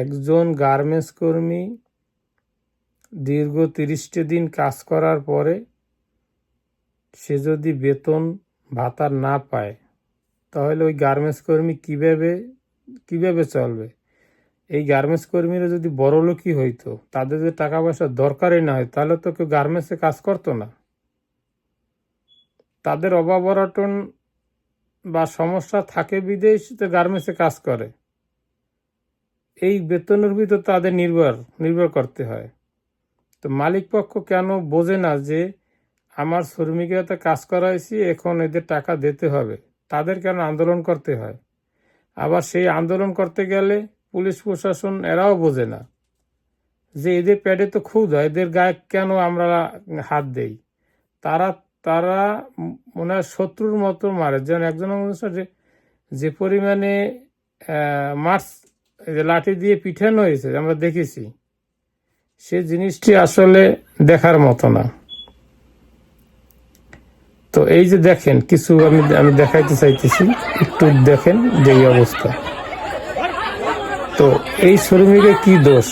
একজন গার্মেন্টস কর্মী দীর্ঘ তিরিশটি দিন কাজ করার পরে সে যদি বেতন ভাতা না পায়, তাহলে ওই গার্মেন্টস কর্মী কীভাবে কীভাবে চলবে? এই গার্মেন্টস কর্মীরা যদি বড় লোকই হইতো, তাদের যদি টাকা পয়সার দরকারই না হয়, তাহলে তো কেউ গার্মেন্টসে কাজ করতো না। তাদের অভাব বা সমস্যা থাকে বিদেশ, তো গার্মেন্টসে কাজ করে। এই বেতনের ভিতর তাদের নির্ভর নির্ভর করতে হয়। তো মালিক পক্ষ কেন বোঝে না যে আমার শ্রমিকেরা তো কাজ করাইছি, এখন এদের টাকা দিতে হবে? তাদের কেন আন্দোলন করতে হয়? আবার সেই আন্দোলন করতে গেলে পুলিশ প্রশাসন এরাও বোঝে না যে এদের প্যাডে তো ক্ষুদ হয়, এদের গায়ে কেন আমরা হাত দেই? তারা তারা মনে হয় শত্রুর মতো মারে। যেন একজন যে পরিমাণে মার্চ যে লাঠি দিয়ে পিঠানো হয়েছে আমরা দেখেছি। সে জিনিসটি আসলে দেখার মতো না। তো এই যে দেখেন, কিছু আমি আমি দেখাইতে চাইতেছি, একটু দেখেন যে এই অবস্থা। তো এই শ্রমিকের কি দোষ?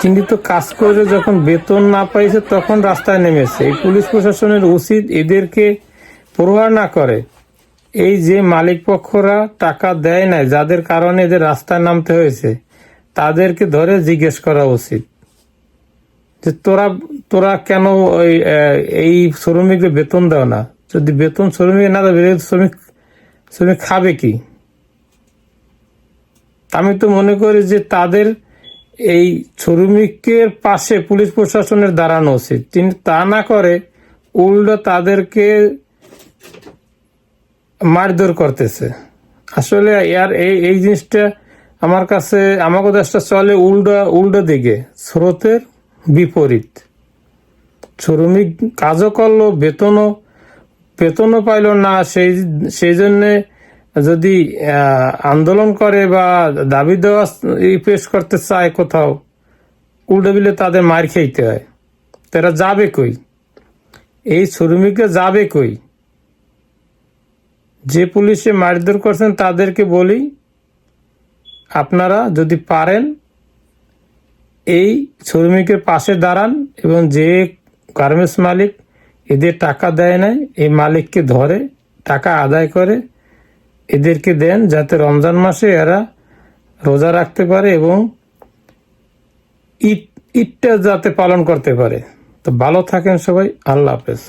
তিনি তো কাজ করে যখন বেতন না পাইছে, তখন রাস্তায় নেমেছে। এই পুলিশ প্রশাসনের উচিত এদেরকে প্রহার না করে। এই যে মালিক পক্ষরা টাকা দেয় নাই, যাদের কারণে এদের রাস্তায় নামতে হয়েছে, তাদেরকে ধরে জিজ্ঞেস করা উচিত। যে তোরা তোরা কেন ওই এই শ্রমিকদের বেতন দাও না? যদি বেতন শ্রমিক না দেবে শ্রমিক শ্রমিক খাবে কি? আমি তো মনে করি যে তাদের এই শ্রমিকের পাশে পুলিশ প্রশাসনের দাঁড়ানো উচিত। তিনি তা না করে উল্টো তাদেরকে মারধর করতেছে। আসলে ইয়ার এই এই জিনিসটা আমার কাছে আমাকে দেশটা চলে উল্টো উল্টো দিকে। স্রোতের বিপরীত। শ্রমিক কাজও করল, বেতনও বেতনও পাইলো না। সেই সেই জন্যে যদি আন্দোলন করে বা দাবি দেওয়া পেশ করতে চায় কোথাও, উল্টো বিলে তাদের মার খেতে হয়। তারা যাবে কই? এই শ্রমিকরা যাবে কই? যে পুলিশে মারধর করছেন তাদেরকে বলি, আপনারা যদি পারেন, এই শ্রমিকের পাশে দাঁড়ান এবং যে গার্মেন্টস মালিক এদের টাকা দেয় নাই, এই মালিককে ধরে, টাকা আদায় করে এদেরকে দেন যাতে রমজান মাসে এরা রোজা রাখতে পারে এবং ঈদ, ঈদটা যাতে পালন করতে পারে। তো ভালো থাকেন সবাই, আল্লাহ হাফেজ।